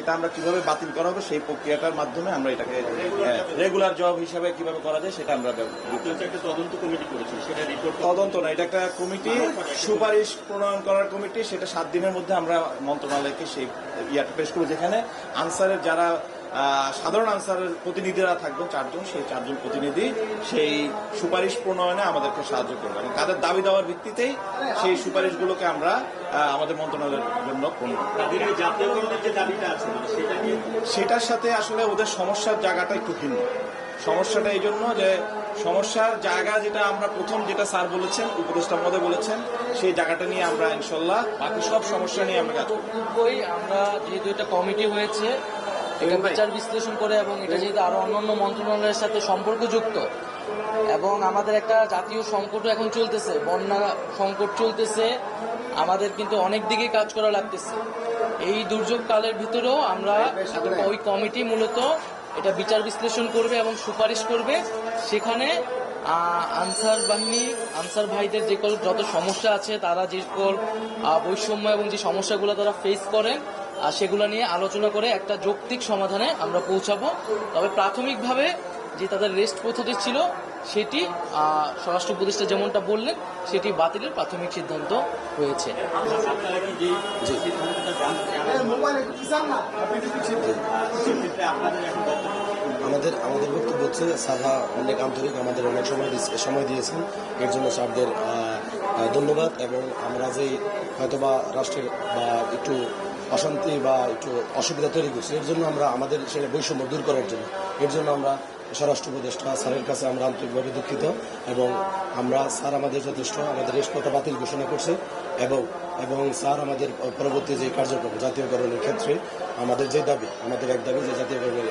এটা আমরা কীভাবে বাতিল করা হবে সেই প্রক্রিয়াটার মাধ্যমে আমরা এটাকে রেগুলার জব হিসাবে কীভাবে করা যায় সেটা আমরা তদন্ত কমিটি করেছি সেটা রিপোর্ট তদন্ত না এটা একটা কমিটি সুপারিশ প্রণয়ন করার কমিটি সেটা সাত দিনের মধ্যে আমরা মন্ত্রণালয়কে সেই ইয়াটা পেশ করব যেখানে আনসারের যারা সাধারণ আনসারের প্রতিনিধিরা থাকবেন চারজন সেই চারজন প্রতিনিধি সেই সুপারিশ প্রণয়নে আমাদেরকে সাহায্য করবে। এবং তাদের দাবি দেওয়ার ভিত্তিতেই সেই সুপারিশগুলোকে আমরা আমাদের মন্ত্রণালয়ের জন্য মানে সেটার সাথে আসলে ওদের সমস্যার জায়গাটা একটু ভিন্ন। সমস্যাটা এই জন্য যে সমস্যার জায়গা যেটা আমরা প্রথম যেটা স্যার বলেছেন উপদেষ্টা মধ্যে বলেছেন সেই জায়গাটা নিয়ে আমরা ইনশাল্লাহ বাকি সব সমস্যা নিয়ে আমরা কাজ করব। আমরা যেহেতু এটা কমিটি হয়েছে এটা বিচার বিশ্লেষণ করে এবং এটা যেহেতু আরও অন্যান্য মন্ত্রণালয়ের সাথে সম্পর্কযুক্ত এবং আমাদের একটা জাতীয় সংকটও এখন চলতেছে বন্যা সংকট চলতেছে আমাদের কিন্তু অনেক দিকে কাজ করা লাগতেছে। এই দুর্যোগ কালের ভিতরেও আমরা ওই কমিটি মূলত এটা বিচার বিশ্লেষণ করবে এবং সুপারিশ করবে সেখানে আনসার বাহিনী আনসার ভাইদের যে সকল যত সমস্যা আছে তারা যে আহ, বৈষম্য এবং যে সমস্যাগুলো তারা ফেস করেন আর সেগুলো নিয়ে আলোচনা করে একটা যৌক্তিক সমাধানে আমরা পৌঁছাবো। তবে প্রাথমিকভাবে যে তাদের রেস্ট পদ্ধতি ছিল সেটি আহ, স্বরাষ্ট্র উপদেষ্টা যেমনটা বললেন সেটি বাতিলের প্রাথমিক সিদ্ধান্ত হয়েছে। আমাদের আমাদের বক্তব্য হচ্ছে স্যাররা অনেক আন্তরিক, আমাদের অনেক সময় সময় দিয়েছেন। এর জন্য স্যারদের ধন্যবাদ এবং আমরা যে হয়তোবা রাষ্ট্রের বা একটু অশান্তি বা একটু অসুবিধা তৈরি করছি, এর জন্য আমরা আমাদের সেই বৈষম্য দূর করার জন্য, এর জন্য আমরা স্বরাষ্ট্র উপদেষ্টা স্যারের কাছে আমরা আন্তরিকভাবে দুঃখিত এবং আমরা স্যার আমাদের যথেষ্ট, আমাদের রেশপথা বাতিল ঘোষণা করছে এবং এবং স্যার আমাদের পরবর্তী যে কার্যক্রম জাতীয়করণের ক্ষেত্রে, আমাদের যে দাবি, আমাদের এক দাবি যে জাতীয়করণের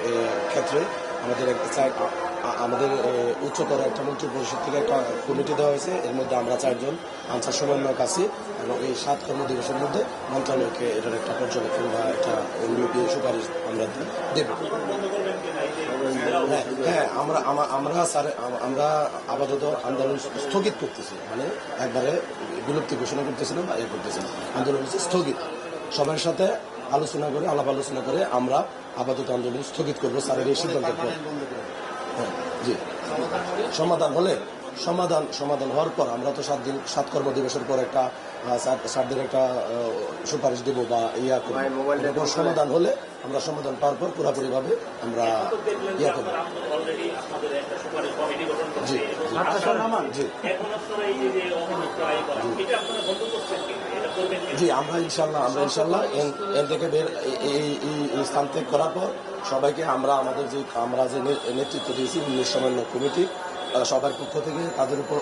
ক্ষেত্রে আমাদের এক চাই- আ- আ- আমাদের উচ্চতর একটা মন্ত্রী পরিষদ থেকে একটা কমিটি দেওয়া হয়েছে। এর মধ্যে আমরা চারজন, আনসার সমন্বয়ক আছি এবং এই সাত কর্মদিবসের মধ্যে মন্ত্রণালয়কে এটার একটা পর্যবেক্ষণ বা একটা এমডিপি সুপারিশ আমরা দেব। হ্যাঁ হ্যাঁ আমরা আমরা স্যার আমরা আপাতত আন্দোলন স্থগিত করতেছি। মানে একবারে বিলুপ্তি ঘোষণা করতেছিলাম বা ইয়ে করতেছিলাম। আন্দোলন হচ্ছে স্থগিত। সবার সাথে আলোচনা করে, আলাপ আলোচনা করে আমরা আপাতত আন্দোলন স্থগিত করব স্যারের এই সিদ্ধান্তের পর। হ্যাঁ, জি। সমাধান হলে সমাধান সমাধান হওয়ার পর আমরা তো সাত দিন সাত কর্ম দিবসের পর একটা স্যারদের একটা সুপারিশ দেবো বা ইয়া করব। এরপর সমাধান হলে আমরা সমাধান পাওয়ার পর পুরোপুরি ভাবে আমরা ইয়া করব। অলরেডি আপনাদের একটা সুপারিশ কমিটি গঠন করছে। জি জি। জি, আমরা ইনশাল্লাহ আমরা ইনশাল্লাহ এন- থেকে বের, এই- স্থান থেকে করার পর সবাইকে আমরা আমাদের যে আমরা যে নেতৃত্ব দিয়েছি উনিশ সমন্বয় কমিটি সবার পক্ষ থেকে তাদের উপর